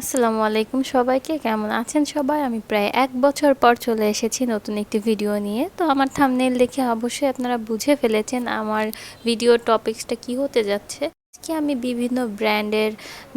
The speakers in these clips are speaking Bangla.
আসসালামু আলাইকুম সবাইকে, কেমন আছেন সবাই? আমি প্রায় এক বছর পর চলে এসেছি নতুন একটি ভিডিও নিয়ে। তো আমার থামনেল দেখে অবশ্যই আপনারা বুঝে ফেলেছেন আমার ভিডিও টপিক্সটা কি হতে যাচ্ছে। আজকে আমি বিভিন্ন ব্র্যান্ডের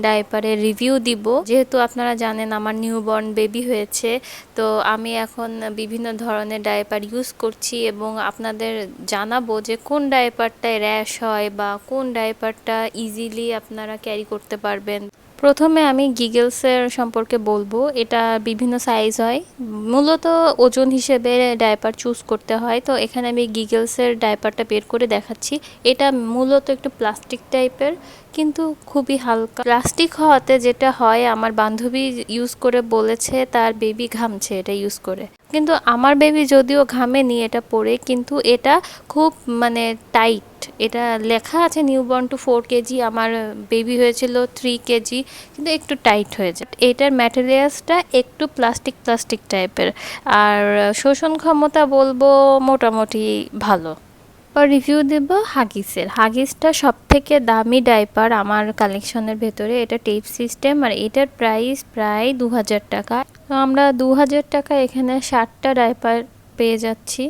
ডাইপারের রিভিউ দিব। যেহেতু আপনারা জানেন আমার নিউবর্ন বেবি হয়েছে, তো আমি এখন বিভিন্ন ধরনের ডাইপার ইউজ করছি এবং আপনাদের জানাব যে কোন ডাইপারটায় র্যাশ হয় বা কোন ডাইপারটা ইজিলি আপনারা ক্যারি করতে পারবেন। প্রথমে আমি গিগলসের সম্পর্কে বলব, এটা বিভিন্ন সাইজ হয়। মূলত ওজন হিসেবে ডাইপার চুজ করতে হয়, তো এখানে আমি গিগলসের ডাইপারটা বের করে দেখাচ্ছি। এটা মূলত একটু প্লাস্টিক টাইপের কিন্তু খুবই হালকা। প্লাস্টিক হওয়াতে যেটা হয়, আমার বান্ধবী ইউজ করে বলেছে, তার বেবি ঘামছে এটা ইউজ করে। কিন্তু আমার বেবি যদিও ঘামেনি এটা পরে কিন্তু এটা খুব মানে টাইট এটা লেখা আছে নিউবর্ন টু ফোর কেজি আমার বেবি হয়েছিল থ্রি কেজি কিন্তু একটু টাইট হয়ে যায়। এটার ম্যাটেরিয়ালসটা একটু প্লাস্টিক প্লাস্টিক টাইপের আর শোষণ ক্ষমতা বলব মোটামুটি ভালো। রিভিউ দেব হাগিসের। হাগিসটা সব থেকে দামি ডাইপার আমার কালেকশনের ভেতরে। এটা টেপ সিস্টেম আর এটার প্রাইস প্রায় দু হাজার টাকা। তো আমরা দু হাজার টাকা এখানে ষাটটা ডাইপার পেয়ে যাচ্ছি।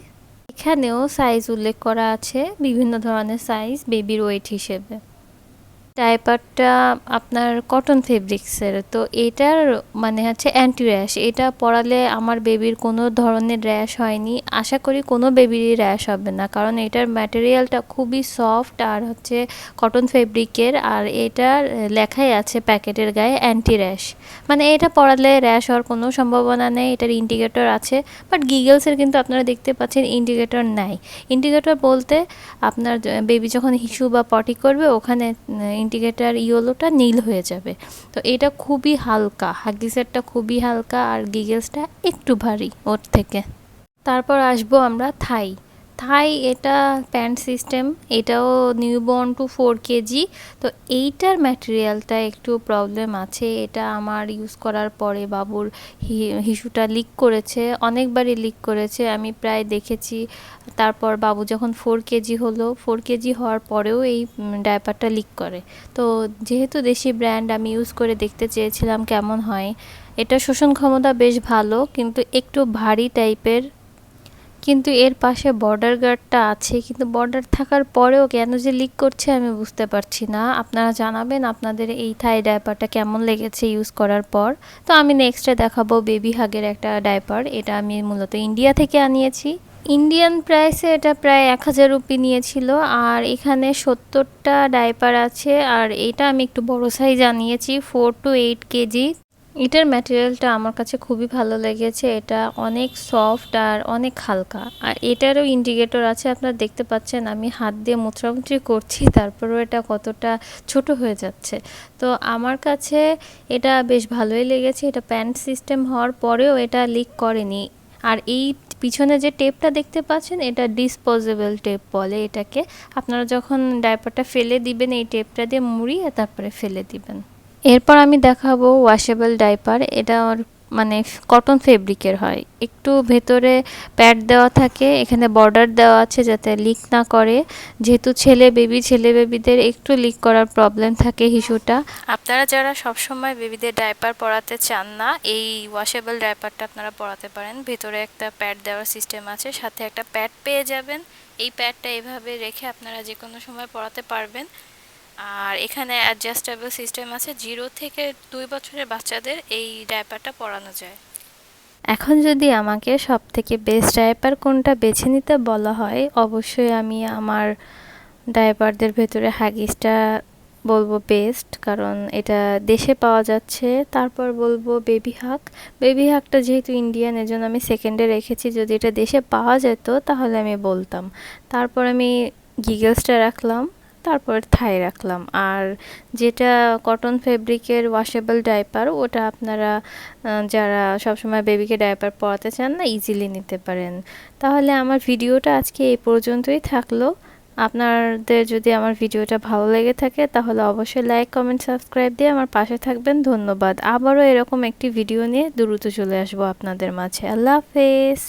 এখানেও সাইজ উল্লেখ করা আছে, বিভিন্ন ধরনের সাইজ বেবির ওয়েট হিসেবে। ডাইপারটা আপনার কটন ফেব্রিক্সের তো এটার মানে হচ্ছে অ্যান্টি র্যাশ এটা পরালে আমার বেবির কোনো ধরনের র্যাশ হয়নি। আশা করি কোনো বেবিরই র্যাশ হবে না। কারণ এটার ম্যাটেরিয়ালটা খুবই সফট আর হচ্ছে কটন ফেব্রিকের আর এটার লেখাই আছে প্যাকেটের গায়ে অ্যান্টি র্যাশ মানে এটা পরালে র্যাশ হওয়ার কোনো সম্ভাবনা নেই। এটার ইন্ডিকেটর আছে। বাট গিগলসের কিন্তু আপনারা দেখতে পাচ্ছেন ইন্ডিকেটর নাই। ইন্ডিকেটর বলতে আপনার বেবি যখন হিসু বা পটি করবে, ওখানে ইন্ডিকেটার ইয়েলোটা নীল হয়ে যাবে। তো এটা খুবই হালকা হাগিসেরটা খুবই হালকা আর গিগেলসটা একটু ভারী ওর থেকে। তারপর আসব আমরা থাই। থাই এটা প্যান্ট সিস্টেম, এটাও নিউবর্ন টু ফোর কেজি। তো এইটার ম্যাটেরিয়ালটা একটু প্রবলেম আছে, এটা আমার ইউজ করার পরে বাবুর হিসুটা লিক করেছে, অনেকবারই লিক করেছে। আমি প্রায় দেখেছি, তারপর বাবু যখন ফোর কেজি হলো, ফোর কেজি হওয়ার পরেও এই ডাইপারটা লিক করে। তো যেহেতু দেশি ব্র্যান্ড, আমি ইউজ করে দেখতে চেয়েছিলাম কেমন হয়। এটা শোষণ ক্ষমতা বেশ ভালো, কিন্তু একটু ভারী টাইপের কিন্তু এর পাশে বর্ডার গার্ডটা আছে, কিন্তু বর্ডার থাকার পরেও কেন যে লিক করছে আমি বুঝতে পারছি না। আপনারা জানাবেন আপনাদের এই থাই ডাইপারটা কেমন লেগেছে ইউজ করার পর। তো আমি নেক্সটে দেখাবো বেবি হাগের একটা ডাইপার এটা আমি মূলত ইন্ডিয়া থেকে আনিয়েছি। ইন্ডিয়ান প্রাইসে এটা প্রায় এক হাজার রুপি নিয়েছিল, আর এখানে সত্তরটা ডাইপার আছে, আর এটা আমি একটু বড় সাইজ আনিয়েছি ফোর টু এইট কেজি এটার ম্যাটেরিয়ালটা আমার কাছে খুবই ভালো লেগেছে। এটা অনেক সফট আর অনেক হালকা। আর এটারও ইন্ডিকেটর আছে, আপনারা দেখতে পাচ্ছেন আমি হাত দিয়ে মুত্রামুত্রি করছি, তারপরেও এটা কতটা ছোট হয়ে যাচ্ছে। তো আমার কাছে এটা বেশ ভালোই লেগেছে। এটা প্যান্ট সিস্টেম হওয়ার পরেও এটা লিক করেনি। আর এই পিছনে যে টেপটা দেখতে পাচ্ছেন, এটা ডিসপোজেবল টেপ বলে এটাকে। আপনারা যখন ডাইপারটা ফেলে দিবেন, এই টেপটা দিয়ে মুড়িয়ে তারপরে ফেলে দিবেন। এরপর আমি দেখাবো ওয়াশেবল ডাইপার এটা মানে কটন ফেব্রিকের হয়। একটু ভেতরে প্যাড দেওয়া থাকে, এখানে বর্ডার দেওয়া আছে যাতে লিক না করে। যেহেতু ছেলে বেবি ছেলে বেবিদের একটু লিক করার প্রবলেম থাকে হিসুটা। আপনারা যারা সবসময় বেবিদের ডাইপার পরাতে চান না, এই ওয়াশেবল ডাইপারটা আপনারা পরাতে পারেন। ভেতরে একটা প্যাড দেওয়ার সিস্টেম আছে, সাথে একটা প্যাড পেয়ে যাবেন। এই প্যাডটা এভাবে রেখে আপনারা যে কোনো সময় পরাতে পারবেন। আর এখানে অ্যাডজাস্টেবল সিস্টেম আছে জিরো থেকে দুই বছরের বাচ্চাদের এই ডাইপারটা পরানো যায়। এখন যদি আমাকে সব থেকে বেস্ট ডাইপার কোনটা বেছে নিতে বলা হয়, অবশ্যই আমি আমার ডাইপারদের ভেতরে হাগিসটা বলব বেস্ট কারণ এটা দেশে পাওয়া যাচ্ছে। তারপর বলব বেবি হাক বেবি হাকটা যেহেতু ইন্ডিয়ান এজন্য আমি সেকেন্ডে রেখেছি। যদি এটা দেশে পাওয়া যেত, তাহলে আমি বলতাম। তারপর আমি গিগলসটা রাখলাম। তারপর থাই রাখলাম। আর যেটা কটন ফেব্রিকের ওয়াশেবল ডাইপার ওটা আপনারা যারা সবসময় বেবিকে ডাইপার পরাতে চান না ইজিলি নিতে পারেন। তাহলে আমার ভিডিওটা আজকে এই পর্যন্তই থাকল। আপনাদের যদি আমার ভিডিওটা ভালো লেগে থাকে, তাহলে অবশ্যই লাইক কমেন্ট সাবস্ক্রাইব দিয়ে আমার পাশে থাকবেন। ধন্যবাদ। আবারও এরকম একটি ভিডিও নিয়ে দ্রুত চলে আসব আপনাদের মাঝে। আল্লাহ হাফেজ।